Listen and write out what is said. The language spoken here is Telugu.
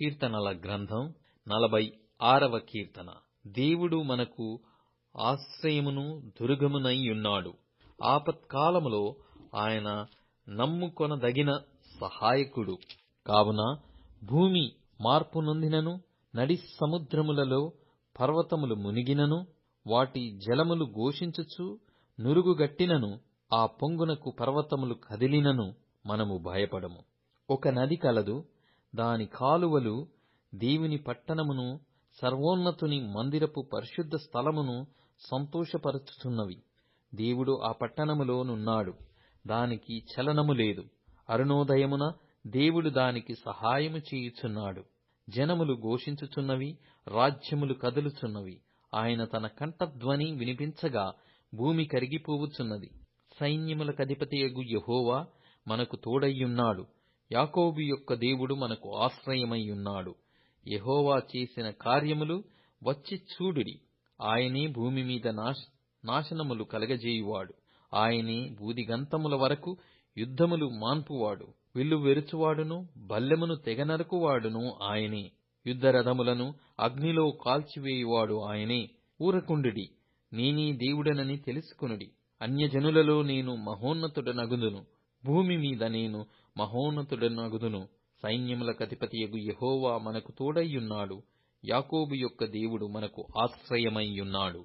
కీర్తనల గ్రంథం నలభై ఆరవ కీర్తన. దేవుడు మనకు ఆశ్రయమును దుర్గమునైయున్నాడు ఆపత్కాలములో ఆయన నమ్ముకొనదగిన సహాయకుడు. కావున భూమి మార్పు నొందినను నడి సముద్రములలో పర్వతములు మునిగినను వాటి జలములు ఘోషించుచు నురుగుగట్టినను ఆ పొంగునకు పర్వతములు కదిలినను మనము భయపడము. ఒక నది కలదు దాని కాలువలు దేవుని పట్టణమును సర్వోన్నతుని మందిరపు పరిశుద్ధ స్థలమును సంతోషపరుచుచున్నవి. దేవుడు ఆ పట్టణములో నున్నాడు. దానికి చలనము లేదు. అరుణోదయమున దేవుడు దానికి సహాయము చేయుచున్నాడు. జనములు ఘోషించుచున్నవి రాజ్యములు కదులుచున్నవి. ఆయన తన కంఠధ్వని వినిపించగా భూమి కరిగిపోవుచున్నది. సైన్యములకధిపతియగు యహోవా మనకు తోడయ్యున్నాడు. యాకోబు యొక్క దేవుడు మనకు ఆశ్రయమైయున్నాడు యహోవా చేసిన కార్యములు వచ్చి చూడుడి. ఆయనే భూమి మీద నాశనములు కలగజేయువాడు. ఆయనే బూదిగంతముల వరకు యుద్ధములు మాన్పువాడు. విల్లు వెరుచువాడును బల్లెమును తెగనరుకువాడును ఆయనే. యుద్ధరథములను అగ్నిలో కాల్చివేయువాడు ఆయనే. ఊరకుండుడి. నేనే దేవుడనని తెలుసుకునుడి. అన్యజనులలో నేను మహోన్నతుడనగుదును. భూమి మీద నేను మహోన్నతుడనగుదును. సైన్యములకధిపతియగు యెహోవా మనకు తోడయ్యున్నాడు. యాకోబు యొక్క దేవుడు మనకు ఆశ్రయమైయున్నాడు